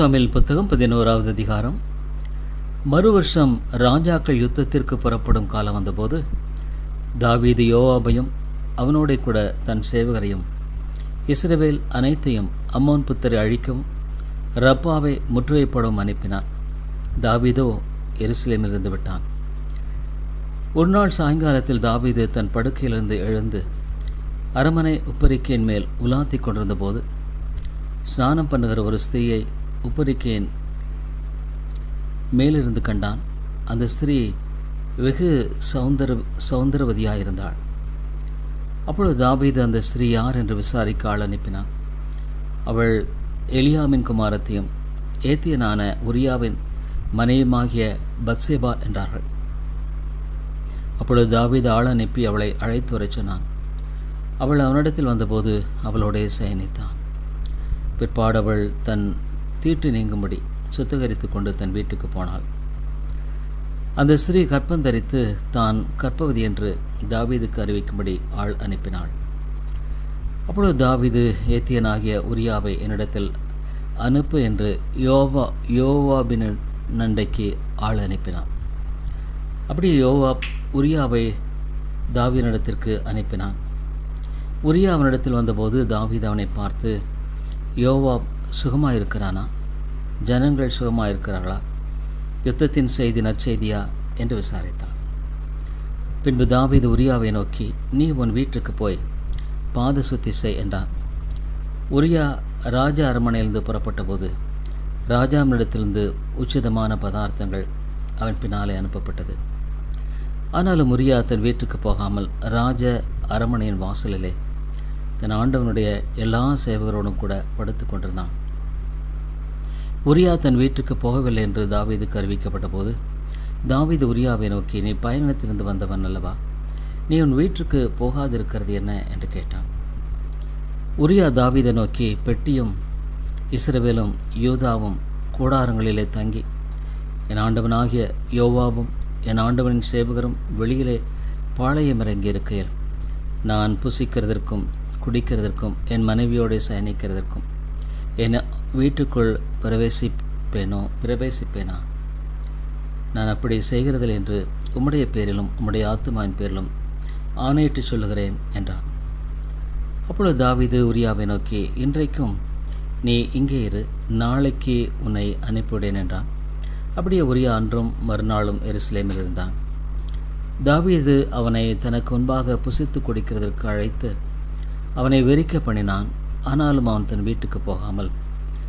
சாமியல் புத்தகம் பதினோராவது அதிகாரம். மறு வருஷம் ராஜாக்கள் யுத்தத்திற்கு புறப்படும் காலம் வந்தபோது தாவீது யோவாபையும் அவனோட கூட தன் சேவகரையும் இஸ்ரவேல் அனைத்தையும் அம்மோன் புத்தரை அழிக்கவும் ரப்பாவை முற்றுகைப்படவும் அனுப்பினான். தாவீதோ எருசலேமிலிருந்து விட்டான். ஒரு நாள் சாயங்காலத்தில் தாவீது தன் படுக்கையிலிருந்து எழுந்து அரமனை உப்பரிக்கையின் மேல் உலாத்தி கொண்டிருந்தபோது ஸ்நானம் பண்ணுகிற ஒரு ஸ்திரீயை உப்பரிக்கையின் மேலிருந்து கண்டான் அந்த ஸ்திரீ வெகு சௌந்தர சௌந்தரவதியாயிருந்தாள். அப்பொழுது தாவீது அந்த ஸ்திரீ யார் என்று விசாரிக்க ஆள் அனுப்பினான். அவள் எலியாமின் குமாரத்தையும் ஏத்தியனான உரியாவின் மனைவியுமாகிய பத்சேபா என்றார்கள். அப்பொழுது தாவீது ஆள் அனுப்பி அவளை அழைத்து வரச் சொன்னான். அவள் அவனிடத்தில் வந்தபோது அவளோடே சயனித்தான். பிற்பாடு அவள் தன் தீட்டு நீங்கும்படி சுத்திகரித்து கொண்டு தன் வீட்டுக்கு போனாள். அந்த ஸ்திரீ கற்பந்தரித்து தான் கற்பவதி என்று தாவீதுக்கு அறிவிக்கும்படி ஆள் அனுப்பினாள். அப்பொழுது தாவீது ஏத்தியனாகிய உரியாவை என்னிடத்தில் அனுப்பு என்று யோவா யோவாபின் நண்டைக்கு ஆள் அனுப்பினான். அப்படியே யோவா உரியாவை தாவீனிடத்திற்கு அனுப்பினான். உரியா அவனிடத்தில் வந்தபோது தாவீது அவனை பார்த்து சுகமாக இருக்கிறானா ஜனங்கள் சுகமாயிருக்கிறார்களா? யுத்தத்தின் செய்தி நற்செய்தியா? என்று விசாரித்தான். பின்பு தாவீது உரியாவை நோக்கி நீ உன் வீட்டுக்கு போய் பாத சுத்தி செய் என்றான். உரியா ராஜா அரண்மனையிலிருந்து புறப்பட்டபோது ராஜாவினிடத்திலிருந்து உச்சிதமான பதார்த்தங்கள் அவன் பின்னாலே அனுப்பப்பட்டது. ஆனாலும் உரியா தன் வீட்டுக்கு போகாமல் ராஜ அரண்மனையின் வாசலிலே தன் ஆண்டவனுடைய எல்லா சேவகரோடும் கூட படுத்து கொண்டிருந்தான். உரியா தன் வீட்டுக்கு போகவில்லை என்று தாவீதுக்கு அறிவிக்கப்பட்ட போது தாவீது உரியாவை நோக்கி நீ பயணத்திலிருந்து வந்தவன் அல்லவா? நீ உன் வீட்டுக்கு போகாதிருக்கிறது என்ன? என்று கேட்டான். உரியா தாவீதை நோக்கி பெட்டியும் இஸ்ரவேலும் யூதாவும் கூடாரங்களிலே தங்கி என் ஆண்டவனாகிய யோவாவும் என் ஆண்டவனின் சேவகரும் வெளியிலே பாளையம் இறங்கி இருக்கையில் நான் புசிக்கிறதற்கும் குடிக்கிறதற்கும் என் மனைவியோடு சயனிக்கிறதற்கும் என் வீட்டுக்குள் பிரவேசிப்பேனோ? பிரவேசிப்பேனா? நான் அப்படி செய்கிறதில் என்று உம்முடைய பேரிலும் உம்முடைய ஆத்துமாவின் பேரிலும் ஆணையிட்டு சொல்லுகிறேன் என்றான். அப்பொழுது தாவிது உரியாவை நோக்கி இன்றைக்கும் நீ இங்கே இரு நாளைக்கு உன்னை அனுப்பிவிடேன் என்றான். அப்படியே உரியா அன்றும் மறுநாளும் எருசலேமில் இருந்தான். தாவீது அவனை தனக்கு முன்பாக புசித்து குடிக்கிறதற்கு அழைத்து அவனை வெறிக்க பண்ணினான். ஆனாலும் அவன் தன் வீட்டுக்கு போகாமல்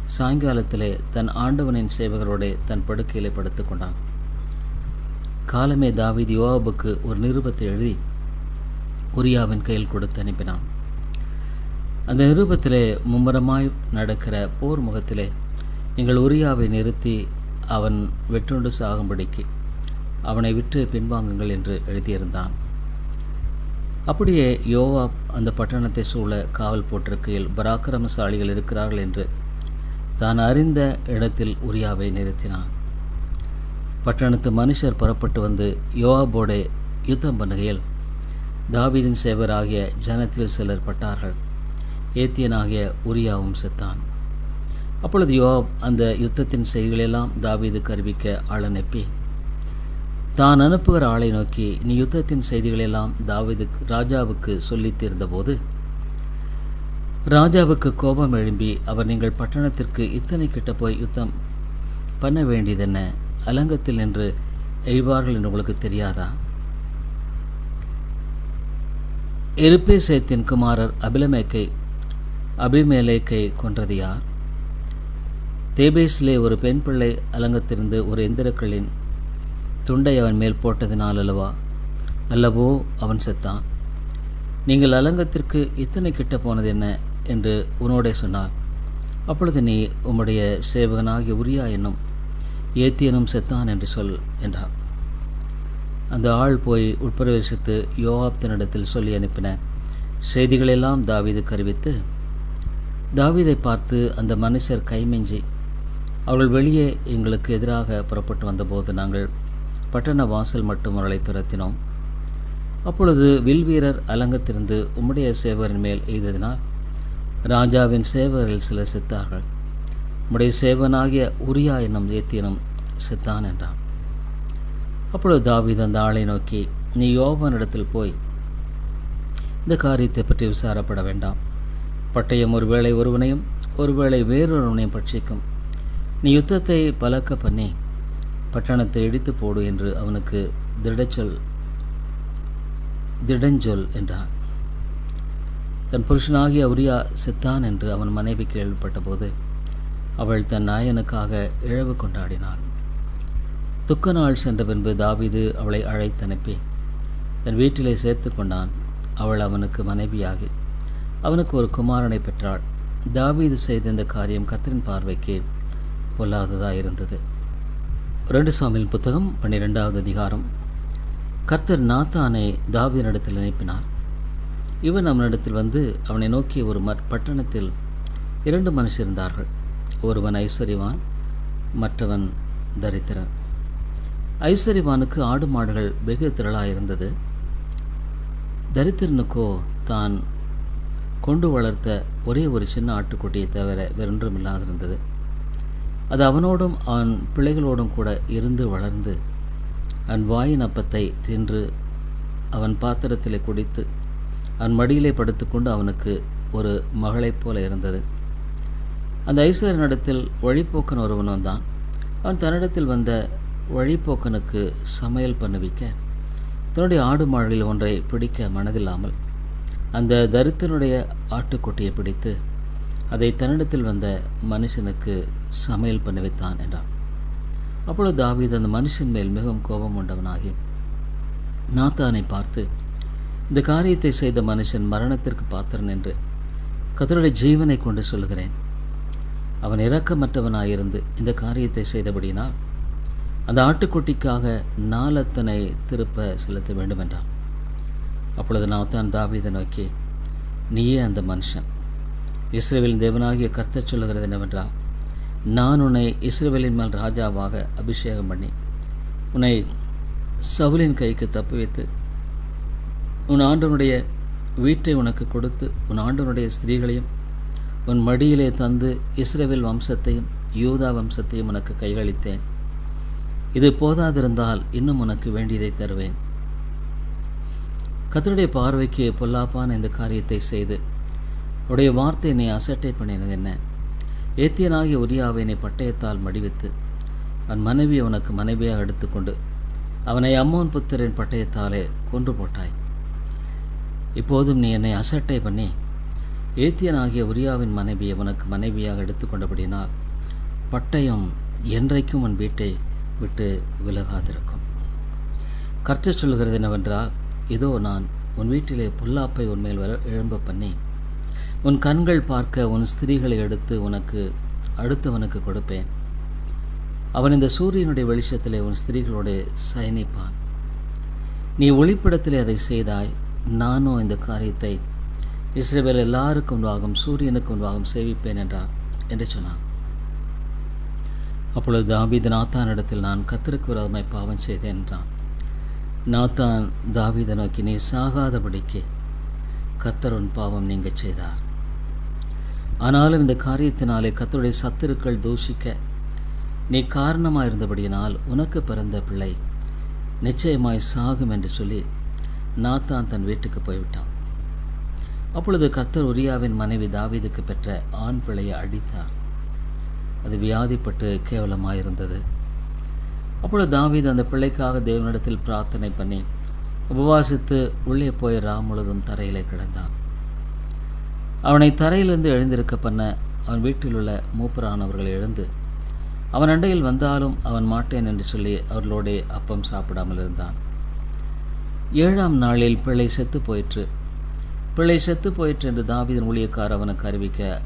சாயங்காலத்திலே தன் ஆண்டவனின் சேவகரோடே தன் படுக்கையிலே படுத்து கொண்டான். காலமே தாவீது யோவாபுக்கு ஒரு நிருபத்தை எழுதி உரியாவின் கையில் கொடுத்து அனுப்பினான். அந்த நிருபத்திலே மும்முரமாய் நடக்கிற போர் முகத்திலே நீங்கள் உரியாவை நிறுத்தி அவன் வெட்டுண்டு சாகும்படிக்கு அவனை விட்டு பின்வாங்குங்கள் என்று எழுதியிருந்தான். அப்படியே யோவா அந்த பட்டணத்தை சூழ காவல் போட்டிருக்கையில் பராக்கிரமசாலிகள் இருக்கிறார்கள் என்று தான் அறிந்த இடத்தில் உரியாவை நிறுத்தினான். பட்டணத்து மனுஷர் புறப்பட்டு வந்து யோவாபோடே யுத்தம் பண்ணுகையில் தாவீதின் சேவராகிய ஜனத்தில் சிலர் பட்டார்கள். ஏத்தியனாகிய உரியாவும் செத்தான். அப்பொழுது யோவாப் அந்த யுத்தத்தின் செய்திகளெல்லாம் தாவீதுக்கு அறிவிக்க ஆள் அனுப்பி தான் அனுப்புகிற ஆளை நோக்கி நீ யுத்தத்தின் செய்திகளெல்லாம் தாவீது ராஜாவுக்கு சொல்லித்திருந்தபோது ராஜாவுக்கு கோபம் எழும்பி அவர் நீங்கள் பட்டணத்திற்கு இத்தனை கிட்ட போய் யுத்தம் பண்ண வேண்டியதென்ன? அலங்கத்தில் நின்று எய்வார்கள் என்று உங்களுக்கு தெரியாதா? எருப்பேசேத்தின் குமாரர் அபிலமேக்கை அபிமேலேக்கை கொன்றது யார்? தேபேஸிலே ஒரு பெண் பிள்ளை அலங்கத்திலிருந்து ஒரு எந்திரக்களின் துண்டை அவன் மேல் போட்டதினால் அல்லவா? அல்லவோ அவன் செத்தான். நீங்கள் அலங்கத்திற்கு இத்தனை கிட்ட போனது என்ன என்று உன்னோடே சொன்னார். அப்பொழுது நீ உம்முடைய சேவகனாகிய உரியா என்னும் ஏத்தியனும் செத்தான் என்று சொல் என்றார். அந்த ஆள் போய் உட்பிரவேசித்து யோவாப்தனிடத்தில் சொல்லி அனுப்பின செய்திகளெல்லாம் தாவீது கருவித்து தாவீதை பார்த்து அந்த மனுஷர் கைமிஞ்சி அவர்கள் வெளியே எங்களுக்கு எதிராக புறப்பட்டு வந்தபோது நாங்கள் பட்டண வாசல் மட்டும் அவர்களை துரத்தினோம். அப்பொழுது வில்வீரர் அலங்கத்திலிருந்து உம்முடைய சேவரின் மேல் எய்ததினால் ராஜாவின் சேவர்கள் சிலர் செத்தார்கள். உடைய சேவனாகிய உரியா என்னும் ஏத்தியனும் செத்தான் என்றான். அப்பொழுது தாவித் அந்த ஆளை நோக்கி நீ யோபனிடத்தில் போய் இந்த காரியத்தை பற்றி விசாரப்பட வேண்டாம். பட்டயம் ஒருவேளை ஒருவனையும் ஒருவேளை வேறொருவனையும் பட்சிக்கும். நீ யுத்தத்தை பலக்க பண்ணி பட்டணத்தை இடித்து போடு என்று அவனுக்கு திடச்சொல் திடஞ்சொல் என்றான். தன் புருஷனாகிய உரியா செத்தான் என்று அவன் மனைவி கேள்விப்பட்டபோது அவள் தன் நாயனுக்காக இழவு கொண்டாடினாள். துக்க நாள் சென்ற பின்பு தாவிது அவளை அழைத்தனுப்பி தன் வீட்டிலே சேர்த்து கொண்டான். அவள் அவனுக்கு மனைவியாகி அவனுக்கு ஒரு குமாரனை பெற்றாள். தாவீது செய்த இந்த காரியம் கத்தரின் பார்வைக்கு பொல்லாததாக இருந்தது. ரெண்டு சாமியின் புத்தகம் பன்னிரெண்டாவது அதிகாரம். கர்த்தர் நாத்தானை தாவீதனிடத்தில் அனுப்பினார். இவன் அவனிடத்தில் வந்து அவனை நோக்கி ஒரு பட்டணத்தில் இரண்டு மனுஷர் இருந்தார்கள். ஒருவன் ஐஸ்வர்யவான் மற்றவன் தரித்திரன். ஐஸ்வர்யவானுக்கு ஆடு மாடுகள் வெகு திரளாக இருந்தது தரித்திரனுக்கோ தான் கொண்டு வளர்த்த ஒரே ஒரு சின்ன ஆட்டுக்குட்டியை தவிர வேறொன்றும் இல்லாதிருந்தது. அது அவனோடும் அவன் பிள்ளைகளோடும் கூட இருந்து வளர்ந்து அவன் வாயின் அப்பத்தை தின்று அவன் பாத்திரத்தில் குடித்து அவன் மடியிலே படுத்துக்கொண்டு அவனுக்கு ஒரு மகளைப் போல இருந்தது. அந்த ஐஸ்வர்யனிடத்தில் வழிப்போக்கன் ஒருவன் வந்தான். அவன் தன்னிடத்தில் வந்த வழிப்போக்கனுக்கு சமையல் பண்ணுவிக்க தன்னுடைய ஆடு மாடுகளில் ஒன்றை பிடிக்க மனதில்லாமல் அந்த தரித்தனுடைய ஆட்டுக்குட்டியை பிடித்து அதை தன்னிடத்தில் வந்த மனுஷனுக்கு சமையல் பண்ணி வைத்தான் என்றான். அப்பொழுது தாவீது அந்த மனுஷன் மேல் மிகவும் கோபம் உண்டவனாகி நாத்தானை பார்த்து இந்த காரியத்தை செய்த மனுஷன் மரணத்திற்கு பாத்திரன் என்று கத்தருடைய ஜீவனை கொண்டு சொல்கிறேன் அவன் இரக்கமற்றவனாயிருந்து இந்த காரியத்தை செய்தபடினால் அந்த ஆட்டுக்குட்டிக்காக நாலத்தனை திருப்ப செலுத்த வேண்டுமென்றான். அப்பொழுது நான் தான் தாவீதை நோக்கி நீயே அந்த மனுஷன். இஸ்ரேலின் தேவனாகிய கர்த்த சொல்லுகிறது என்னவென்றால் நான் உன்னை இஸ்ரேலின் மேல் ராஜாவாக அபிஷேகம் பண்ணி உன்னை சவுலின் கைக்கு தப்பு வைத்து உன் ஆண்டவனுடைய வீட்டை உனக்கு கொடுத்து உன் ஆண்டவனுடைய ஸ்திரீகளையும் உன் மடியிலே தந்து இஸ்ரேவேல் வம்சத்தையும் யூதா வம்சத்தையும் உனக்கு கைகளித்தேன் இது போதாதிருந்தால் இன்னும் உனக்கு வேண்டியதை தருவேன். கத்தருடைய பார்வைக்கு பொல்லாப்பான இந்த காரியத்தை செய்து உடைய வார்த்தை நீ அசட்டை பண்ணினது என்ன? ஏத்தியனாகிய உரியாவை என்னை பட்டயத்தால் மடிவித்து அவன் மனைவி அவனுக்கு மனைவியாக எடுத்துக்கொண்டு அவனை அம்மோன் புத்திரின் பட்டயத்தாலே கொன்று போட்டாய். இப்போதும் நீ என்னை அசட்டை பண்ணி ஏத்தியனாகிய உரியாவின் மனைவியை உனக்கு மனைவியாக எடுத்துக்கொண்டபடினால் பட்டயம் என்றைக்கும் உன் வீட்டை விட்டு விலகாதிருக்கும். கர்த்தர் சொல்கிறது என்னவென்றால் இதோ நான் உன் வீட்டிலே புல்லாப்பை உன்மேல் வர எழும்ப பண்ணி உன் கண்கள் பார்க்க உன் ஸ்திரீகளை எடுத்து உனக்கு அடுத்தவனுக்கு கொடுப்பேன். அவன் இந்த சூரியனுடைய வெளிச்சத்திலே உன் ஸ்திரீகளோடு சயனிப்பான். நீ ஒளிப்பிடத்திலே அதை செய்தாய் நானும் இந்த காரியத்தை இஸ்ரேவேல் எல்லாருக்கும் உண்டாகும் சூரியனுக்கு உண்டாகும் சேவிப்பேன் என்றார் என்று சொன்னான் அப்பொழுது தாவீது நாத்தானிடத்தில் நான் கத்தருக்கு விரோதமாய் பாவம் செய்தேன் என்றான். நாத்தான் தாவீதை நோக்கி நீ சாகாதபடிக்கு கத்தருன் பாவம் நீங்கள் செய்தார். ஆனாலும் இந்த காரியத்தினாலே கத்தருடைய சத்துருக்கள் தூஷிக்க நீ காரணமாக இருந்தபடியினால் உனக்கு பிறந்த பிள்ளை நிச்சயமாய் சாகும் என்று சொல்லி நாத்தான் தன் வீட்டுக்கு போய்விட்டான். அப்பொழுது கத்தர் உரியாவின் மனைவி தாவீதுக்கு பெற்ற ஆண் பிள்ளையை அடித்தார். அது வியாதிப்பட்டு கேவலமாயிருந்தது. அப்பொழுது தாவீது அந்த பிள்ளைக்காக தேவனிடத்தில் பிரார்த்தனை பண்ணி உபவாசித்து உள்ளே போய் ராம் முழுதும் தரையிலே கிடந்தான். அவனை தரையிலிருந்து எழுந்திருக்க பண்ண அவன் வீட்டில் உள்ள மூப்பரானவர்கள் எழுந்து அவன் அண்டையில் வந்தாலும் அவன் மாட்டேன் என்று சொல்லி அவர்களோடே அப்பம் சாப்பிடாமல் இருந்தான். ஏழாம் நாளில் பிள்ளை செத்து போயிற்று. பிள்ளை செத்து போயிற்று என்று தாவீதன் ஊழியக்கார் அவனுக்கு அறிவிக்க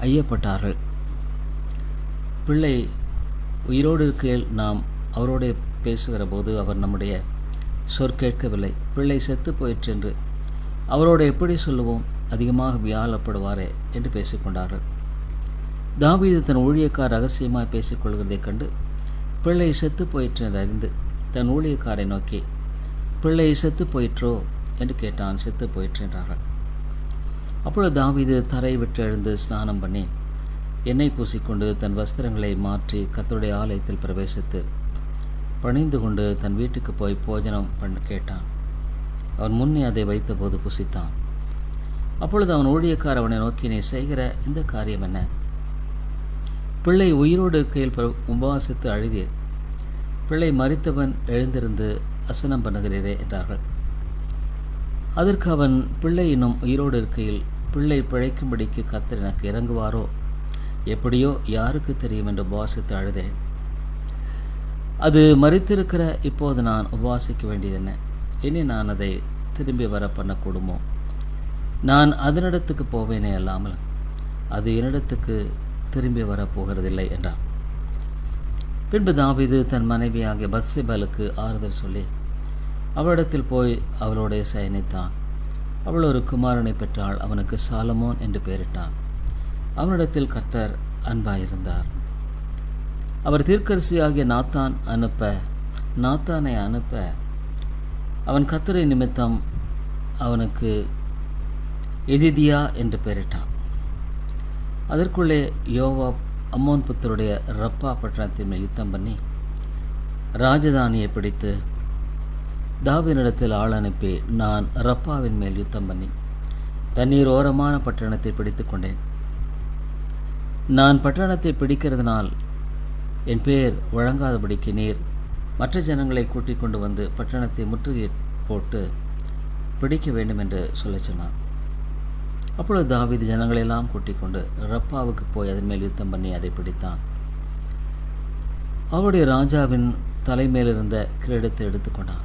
ஐயப்பட்டார்கள். பிள்ளை உயிரோடு இருக்கையில் நாம் அவரோட பேசுகிற போது அவர் நம்முடைய சொற்கேட்கவில்லை பிள்ளை செத்து போயிற்று என்று அவரோடு எப்படி சொல்லுவோம்? அதிகமாக வியாழப்படுவாரே என்று பேசிக்கொண்டார்கள். தாவீது தன் ஊழியக்கார் ரகசியமாக பேசிக்கொள்கிறதைக் கண்டு பிள்ளை செத்து போயிற்று என்று அறிந்து தன் ஊழியக்காரை நோக்கி பிள்ளை செத்து போயிற்றோ? என்று கேட்டான். செத்து போயிற்று என்றார்கள் அப்பொழுது தாவிது தரை விட்டு எழுந்து ஸ்நானம் பண்ணி எண்ணெய் பூசிக்கொண்டு தன் வஸ்திரங்களை மாற்றி கத்தருடைய ஆலயத்தில் பிரவேசித்து பணிந்து கொண்டு தன் வீட்டுக்கு போய் போஜனம் பண்ண கேட்டான். அவன் முன்னே அதை வைத்தபோது புசித்தான். அப்பொழுது அவன் ஊழியக்கார் அவனை நோக்கி நீ செய்கிற இந்த காரியம் என்ன? பிள்ளை உயிரோடு இருக்கையில் உபவாசித்து அழுதீர். பிள்ளை மறித்தவன் எழுந்திருந்து அசனம் பண்ணுகிறீரே என்றார்கள். அதற்கு அவன் பிள்ளை இன்னும் உயிரோடு இருக்கையில் பிள்ளை பிழைக்கும்படிக்கு கத்தர் எனக்கு இறங்குவாரோ? எப்படியோ யாருக்கு தெரியும் என்று உபவாசித்து அழுதேன். அது மறித்திருக்கிற இப்போது நான் உபவாசிக்க வேண்டியது என்ன? இனி நான் அதை திரும்பி வர பண்ணக்கூடுமோ? நான் அதனிடத்துக்கு போவேனே அல்லாமல் அது என்னிடத்துக்கு திரும்பி வரப் போகிறதில்லை என்றான். பின்பு தாவிது தன் மனைவியாகிய பத்சிபலுக்கு ஆறுதல் சொல்லி அவளிடத்தில் போய் அவளோட சயனித்தான். அவள் ஒரு குமாரனை பெற்றாள் அவனுக்கு சாலமோன் என்று பெயரிட்டான். அவனிடத்தில் கர்த்தர் அன்பாயிருந்தார். அவர் தீர்க்கரசியாகிய நாத்தான் அனுப்ப நாத்தானை அனுப்ப அவன் கத்தரை நிமித்தம் அவனுக்கு எதிதியா என்று பெயரிட்டான். அதற்குள்ளே யோவாப் அம்மோன் புத்தருடைய ரப்பா பட்டணத்தின் மேல் யுத்தம் பண்ணி ராஜதானியை பிடித்து தாவினிடத்தில் ஆள் அனுப்பி நான் ரப்பாவின் மேல் யுத்தம் பண்ணி தண்ணீர் ஓரமான பட்டணத்தை பிடித்து கொண்டேன். நான் பட்டணத்தை பிடிக்கிறதுனால் என் பேர் வழங்காதபடிக்கு நீர் மற்ற ஜனங்களை கூட்டிக் கொண்டு வந்து பட்டணத்தை முற்றுகை போட்டு பிடிக்க வேண்டும் என்று சொல்லச் சொன்னான். அப்பொழுது தாவீது ஜனங்களெல்லாம் கூட்டிக் கொண்டு ரப்பாவுக்கு போய் அதன் மேல் யுத்தம் பண்ணி அதை பிடித்தான். அவருடைய ராஜாவின் தலைமையிலிருந்த கிரீடத்தை எடுத்துக்கொண்டான்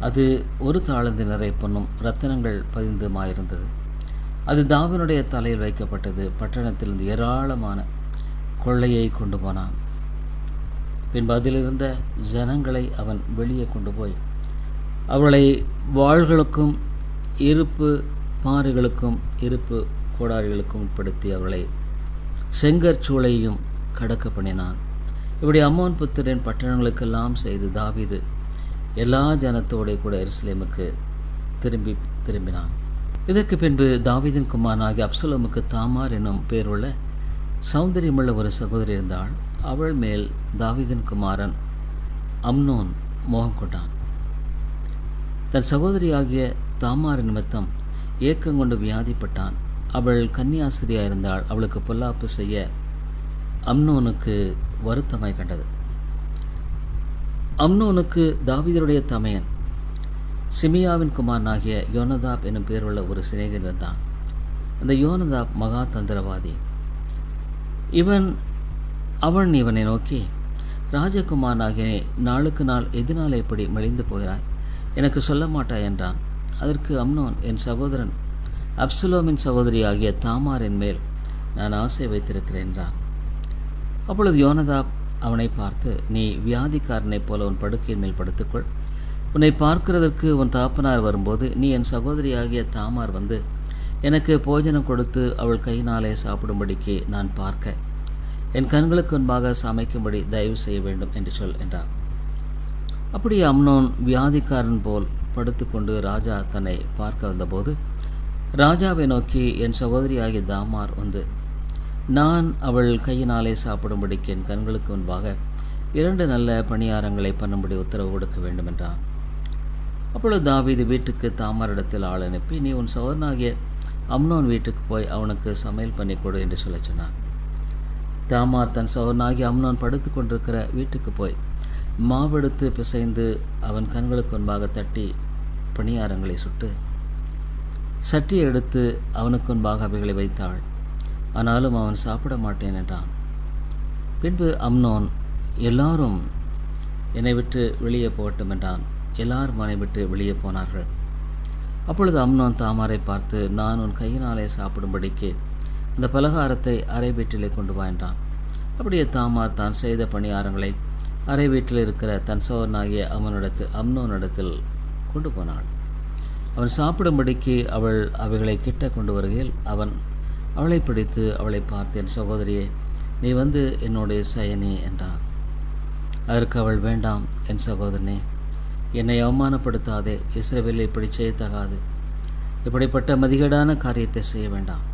அது ஒரு தாளந்து நிறை பொன்னும் ரத்தனங்கள் பதிந்துமாயிருந்தது. அது தாவினுடைய தலையில் வைக்கப்பட்டது. பட்டணத்திலிருந்து ஏராளமான கொள்ளையை கொண்டு போனான். பின்பு அதிலிருந்த ஜனங்களை அவன் வெளியே கொண்டு போய் அவளை வாள்களுக்கும் இருப்பு பாறைகளுக்கும் இருப்பு கோடாரிகளுக்கும் உட்படுத்தி அவளை செங்கற்சூளையும் கடக்க பண்ணினான். இப்படி அம்மோன் புத்திரன் பட்டணங்களுக்கெல்லாம் செய்து தாவிது எல்லா ஜனத்தோடைய கூட எருசலேமுக்கு திரும்பி திரும்பினான். இதற்கு பின்பு தாவிதின் குமாரனாகி அப்சலோமுக்கு தாமார் என்னும் பேருள்ள சௌந்தரியமுள்ள ஒரு சகோதரி இருந்தாள். அவள் மேல் தாவிதின் குமாரன் அம்னோன் மோகம் கொண்டான். தன் சகோதரியாகிய தாமார் நிமித்தம் ஏக்கம் கொண்டு வியாதிப்பட்டான். அவள் கன்னியாசிரியாயிருந்தாள். அவளுக்கு பொல்லாப்பு செய்ய அம்னோனுக்கு வருத்தமாய் கண்டது. அம்னோனுக்கு தாவிதருடைய தமையன் சிமியாவின் குமாரனாகிய யோனதாப் என்னும் உள்ள ஒரு சிநேகன் இருந்தான். அந்த யோனதாப் மகா தந்திரவாதி. இவன் அவன் இவனை நோக்கி ராஜகுமாரனாகிய நாளுக்கு நாள் எதினால் இப்படி மெலிந்து போகிறாய்? எனக்கு சொல்ல மாட்டாய் என்றான். அதற்கு அம்னோன் என் சகோதரன் அப்சுலோமின் சகோதரியாகிய தாமாரின் மேல் நான் ஆசை வைத்திருக்கிறேன் என்றான் அப்பொழுது யோனதாப் அவனை பார்த்து நீ வியாதிக்காரனைப் போல உன் படுக்கையின் மேல் படுத்துக்கொள். உன்னை பார்க்கிறதற்கு உன் தாப்பனார் வரும்போது நீ என் சகோதரியாகிய தாமார் வந்து எனக்கு போஜனம் கொடுத்து அவள் கையினாலே சாப்பிடும்படிக்கு நான் பார்க்க. என் கண்களுக்கு முன்பாக சமைக்கும்படி தயவு செய்ய வேண்டும் என்று சொல் என்றான். அப்படி அம்னோன் வியாதிக்காரன் போல் படுத்துக்கொண்டு ராஜா தன்னை பார்க்க வந்தபோது ராஜாவை நோக்கி என் சகோதரியாகிய தாமார் வந்து நான் அவள் கையினாலே சாப்பிடும்படிக்கு என் கண்களுக்கு முன்பாக இரண்டு நல்ல பணியாரங்களை பண்ணும்படி உத்தரவு கொடுக்க வேண்டும் என்றான் அப்பொழுது தாவீது வீட்டுக்கு தாமரிடத்தில் ஆள் அனுப்பி நீ உன் சகோதரனாகிய அம்னோன் வீட்டுக்கு போய் அவனுக்கு சமையல் பண்ணி கொடு என்று சொல்லச் சொன்னான். தாமார் தன் சகோதரனாகி அம்னோன் படுத்து கொண்டிருக்கிற வீட்டுக்கு போய் மாவெடுத்து பிசைந்து அவன் கண்களுக்கு முன்பாக தட்டி பணியாரங்களை சுட்டு சட்டியை எடுத்து அவனுக்கு முன்பாக அவைகளை வைத்தாள். ஆனாலும் அவன் சாப்பிட மாட்டேன் என்றான். பின்பு அம்னோன் எல்லாரும் என்னை விட்டு வெளியே போகட்டும் என்றான். எல்லாரும் அவனை விட்டு வெளியே போனார்கள். அப்பொழுது அம்னோன் தாமாரை பார்த்து நான் உன் கையினாலே சாப்பிடும்படிக்கு அந்த பலகாரத்தை அறை வீட்டிலே கொண்டு வா என்றான். அப்படியே தாமார் தான் செய்த பணியாரங்களை அறை வீட்டில் இருக்கிற தன் சோதனாகிய அவனிடத்து அம்னோனிடத்தில் கொண்டு போனாள். அவன் சாப்பிடும்படிக்கு அவள் அவைகளை கிட்ட கொண்டு வருகையில் அவன் அவளை பிடித்து அவளை பார்த்தேன் சகோதரியே நீ வந்து என்னுடைய சயனி என்றார் அதற்கு அவள் வேண்டாம் என் சகோதரனே என்னை அவமானப்படுத்தாதே இஸ்ரவேலை இப்படி செய்யத்தகாது. இப்படிப்பட்ட மதிகேடான காரியத்தை செய்ய வேண்டாம்.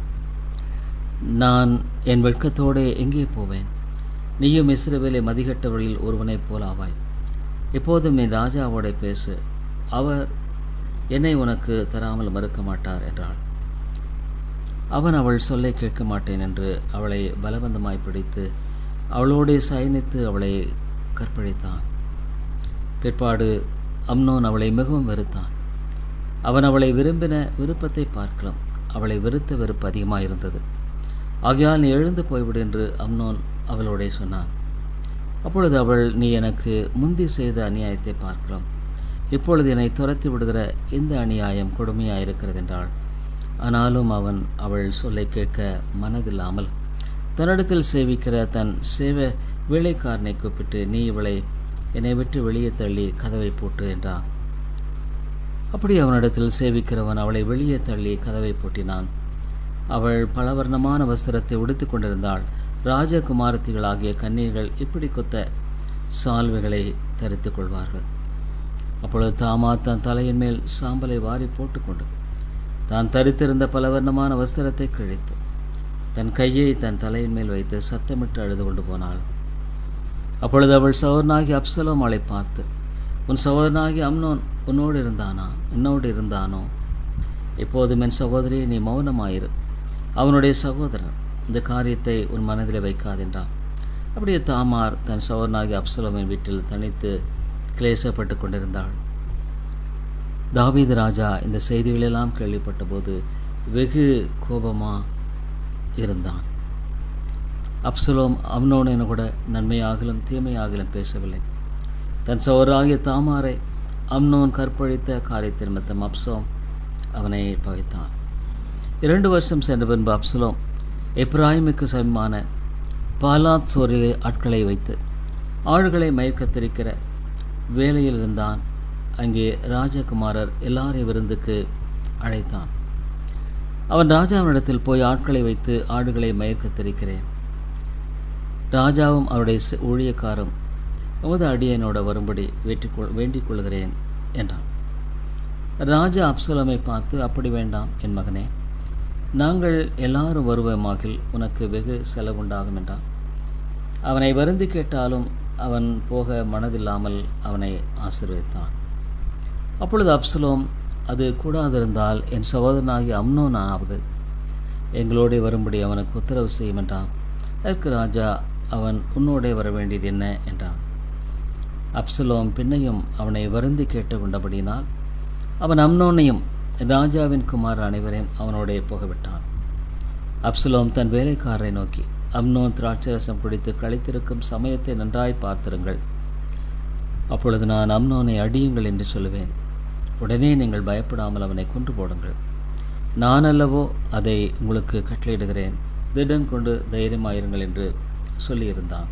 நான் என் வெட்கத்தோடே எங்கே போவேன்? நீயும் இஸ்ரேவேலை மதிகட்டவர்களில் ஒருவனைப் போல் ஆவாய். எப்போதும் நீ ராஜாவோட பேசு அவர் என்னை உனக்கு தராமல் மறுக்க மாட்டார் என்றாள் அவன் அவள் சொல்லை கேட்க மாட்டேன் என்று அவளை பலவந்தமாய் பிடித்து அவளோடு சயனித்து அவளை கற்பழித்தான். பிற்பாடு அம்னோன் அவளை மிகவும் வெறுத்தான். அவன் அவளை விரும்பின விருப்பத்தை பார்க்கலாம். அவளை வெறுத்த வெறுப்பு அதிகமாக இருந்தது ஆகையால் நீ எழுந்து போய்விடு என்று அம்னோன் அவளோடே சொன்னான். அப்பொழுது அவள் நீ எனக்கு முந்தி செய்த அநியாயத்தை பார்க்கலாம். இப்பொழுது என்னை துரத்தி விடுகிற இந்த அநியாயம் கொடுமையாக இருக்கிறது என்றாள் ஆனாலும் அவன் அவள் சொல்லை கேட்க மனதில்லாமல் தன்னிடத்தில் சேவிக்கிற தன் சேவ வேலைக்காரனை கூப்பிட்டு நீ இவளை என்னை விட்டு வெளியே தள்ளி கதவை போட்டு என்றான். அப்படி அவனிடத்தில் சேவிக்கிறவன் அவளை வெளியே தள்ளி கதவை பூட்டினான். அவள் பலவர்ணமான வஸ்திரத்தை உடுத்து கொண்டிருந்தாள். ராஜகுமாரத்திகளாகிய கன்னியர்கள் இப்படி கொத்த சால்வைகளை தரித்துக் கொள்வார்கள். அப்பொழுது தாமா தன் தலையின் மேல் சாம்பலை வாரி போட்டுக்கொண்டு தான் தரித்திருந்த பலவர்ணமான வஸ்திரத்தை கிழித்து தன் கையை தன் தலையின் மேல் வைத்து சத்தமிட்டு அழுது கொண்டு போனாள். அப்பொழுது அவள் சகோதரனாகி அப்சலோம் அவளை பார்த்து உன் சகோதரனாகி அம்னோன் உன்னோடு இருந்தானா? உன்னோடு இருந்தானோ? இப்போதும் என் சகோதரி நீ மௌனமாயிரு. அவனுடைய சகோதரன் இந்த காரியத்தை உன் மனதில் வைக்காதென்றான் அப்படியே தாமார் தன் சகோதரனாகி அப்சலோமின் வீட்டில் தனித்து கிளேசப்பட்டு கொண்டிருந்தாள் தாவீது ராஜா இந்த செய்திகளெல்லாம் கேள்விப்பட்டபோது வெகு கோபமாக இருந்தான். அப்சலோம் அம்னோனென கூட நன்மையாகலும் தீமையாகலும் பேசவில்லை. தன் சோராகிய தாமாரை அம்னோன் கற்பழித்த காரியத்தின் நிமித்தம் அப்சோம் அவனை பகைத்தான். இரண்டு வருஷம் சென்ற பின்பு அப்சலோம் எப்ராஹிமுக்கு சமமான பாலாத் சோரிலே ஆட்களை வைத்து ஆள்களை மயக்கத்திருக்கிற வேலையில் இருந்தான் அங்கே ராஜகுமாரர் எல்லாரையும் விருந்துக்கு அழைத்தான். அவன் ராஜாவினிடத்தில் போய் ஆட்களை வைத்து ஆடுகளை மயக்கத்திருக்கிறேன் ராஜாவும் அவருடைய ஊழியக்காரும் உமது அடியனோட வரும்படி வேண்டிக்கொள் வேண்டிக் கொள்கிறேன் என்றான். ராஜா அப்சலமை பார்த்து அப்படி வேண்டாம் என் மகனே. நாங்கள் எல்லாரும் வருவமாகில் உனக்கு வெகு செலவுண்டாகும் என்றான். அவனை வருந்தி கேட்டாலும் அவன் போக மனதில்லாமல் அவனை ஆசீர்வதித்தான். அப்பொழுது அப்சலோம் அது கூடாதிருந்தால் என் சகோதரனாகி அம்னோனாவது எங்களோடே வரும்படி அவனுக்கு உத்தரவு செய்யும் என்றான். அதற்கு ராஜா அவன் உன்னோடே வர வேண்டியது என்ன? என்றான். அப்சலோம் பின்னையும் அவனை வருந்தி கேட்டுக்கொண்டபடியினால் அவன் அம்னோனையும் ராஜாவின் குமார் அனைவரையும் அவனோடே போகவிட்டான். அப்சலோம் தன் வேலைக்காரரை நோக்கி அம்னோன் திராட்சரசம் குடித்து கழித்திருக்கும் சமயத்தை நன்றாய் பார்த்திருங்கள். அப்பொழுது நான் அம்னோனை அடியுங்கள் என்று சொல்லுவேன். உடனே நீங்கள் பயப்படாமல் அவனை கொன்று போடுங்கள். நான் அல்லவோ அதை உங்களுக்கு கட்டளையிடுகிறேன். திடன் கொண்டு தைரியமாயிருங்கள் என்று சொல்லியிருந்தான்.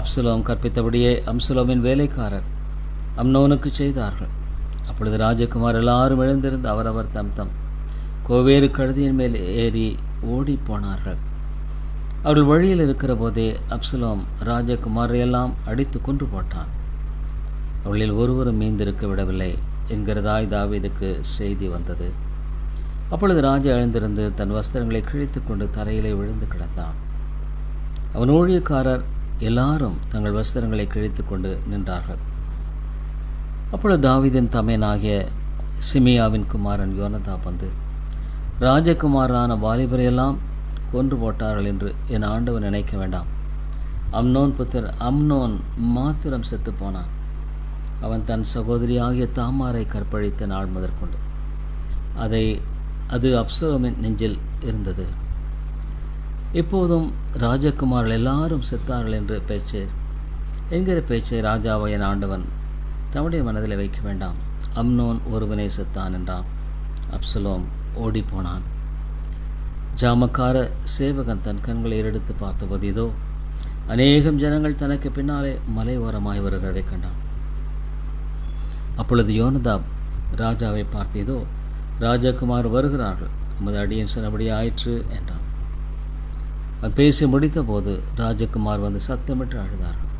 அப்சுலோம் கற்பித்தபடியே அம்சுலோமின் வேலைக்காரர் அம்னோனுக்கு செய்தார்கள். அப்பொழுது ராஜகுமார் எல்லாரும் எழுந்திருந்து அவரவர் தம் தம் கோவேறு கழுதியின் மேல் ஏறி ஓடி போனார்கள். அவர்கள் வழியில் இருக்கிற போதே அப்சலோம் ராஜகுமாரையெல்லாம் அடித்து கொன்று போட்டான். அவளில் ஒருவரும் மீந்திருக்க விடவில்லை என்கிறதாய் தாவீதுக்கு செய்தி வந்தது. அப்பொழுது ராஜா எழுந்திருந்து தன் வஸ்திரங்களை கிழித்து கொண்டு தரையிலே விழுந்து கிடந்தான். அவன் ஊழியக்காரர் எல்லாரும் தங்கள் வஸ்திரங்களை கிழித்து கொண்டு நின்றார்கள். அப்பொழுது தாவிதின் தமையனாகிய சிமியாவின் குமாரன் யோனதா வந்து ராஜகுமாரான வாலிபரையெல்லாம் கொன்று போட்டார்கள் என்று என் ஆண்டவன் நினைக்க வேண்டாம். அம்னோன் புத்தர் அம்னோன் மாத்திரம் செத்து போனான். அவன் தன் சகோதரியாகிய தாமாரை கற்பழித்த நாள் முதற்கொண்டு. அதை அது அப்சலோமின் நெஞ்சில் இருந்தது. இப்போதும் ராஜகுமார்கள் எல்லாரும் செத்தார்கள் என்று பேச்சு என்கிற பேச்சை ராஜாவையன் ஆண்டவன் தம்முடைய மனதில் வைக்க வேண்டாம். அம்னோன் ஒருவனே செத்தான் என்றான். அப்சலோம் ஓடிப்போனான் ஜாமக்கார சேவகன் தன் கண்களை ஏறெடுத்து பார்த்தபோது இதோ அநேகம் ஜனங்கள் தனக்கு பின்னாலே மலை ஓரமாய் வருகிறதை கண்டான். அப்பொழுது யோனதாப் ராஜாவை பார்த்து இதோ ராஜகுமார் வருகிறார்கள் நமது அடியன் சொன்னபடி ஆயிற்று என்றான். அவன் பேசி முடித்தபோது ராஜகுமார் வந்து சத்தமிட்டு அழுதார்கள்.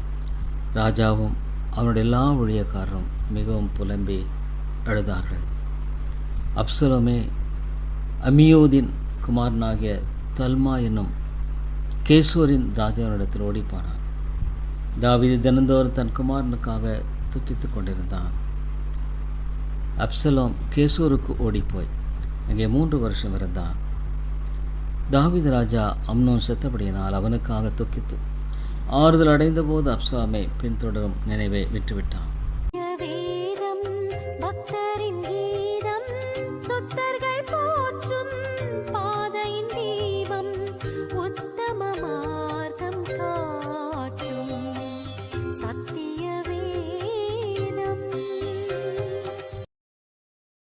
ராஜாவும் அவனுடைய எல்லா ஊழியக்காரரும் மிகவும் புலம்பி அழுதார்கள். அப்சலோமே அமியோதின் குமாரனாகிய தல்மா என்னும் கேசூரின் ராஜாவினிடத்தில் ஓடிப்போனான் தாவீது தினந்தோறும் தன் குமாரனுக்காக துக்கித்துக் கொண்டிருந்தான். அப்சலோம் கேசூருக்கு ஓடிப்போய் அங்கே மூன்று வருஷம் இருந்தான். தாவித ராஜா அம்னோன் செத்தபடியினால் அவனுக்காக துக்கித்து ஆறுதல் அடைந்தபோது அப்சாமை பின்தொடரும் நினைவை விட்டுவிட்டான்.